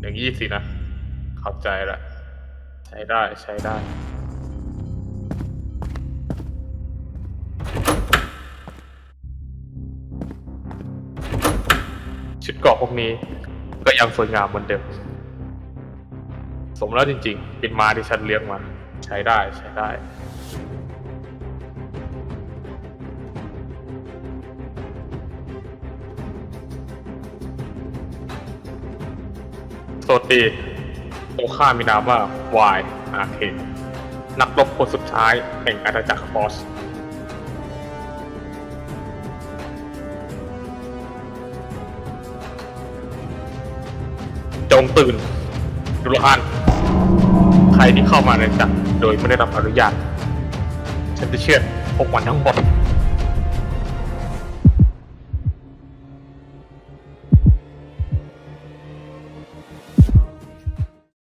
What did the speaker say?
อย่างนี้สินะเข้าใจละใช้ได้ใช้ได้ ชุดเกราะพวกนี้ ก็ยังสวยงามเหมือนเดิม สมแล้วจริงๆ เป็นมาที่ฉันเลี้ยงมา ใช้ได้ใช้ได้ ซตีตัวข้ามีนามว่าวายอาเคนักรบคนสุดท้ายแห่งอาณาจักรฟอสจงตื่นดุลฮันใครที่เข้ามาในจักรโดยไม่ได้รับอนุญาต ฉันจะเชื่อพวกมันทั้งหมด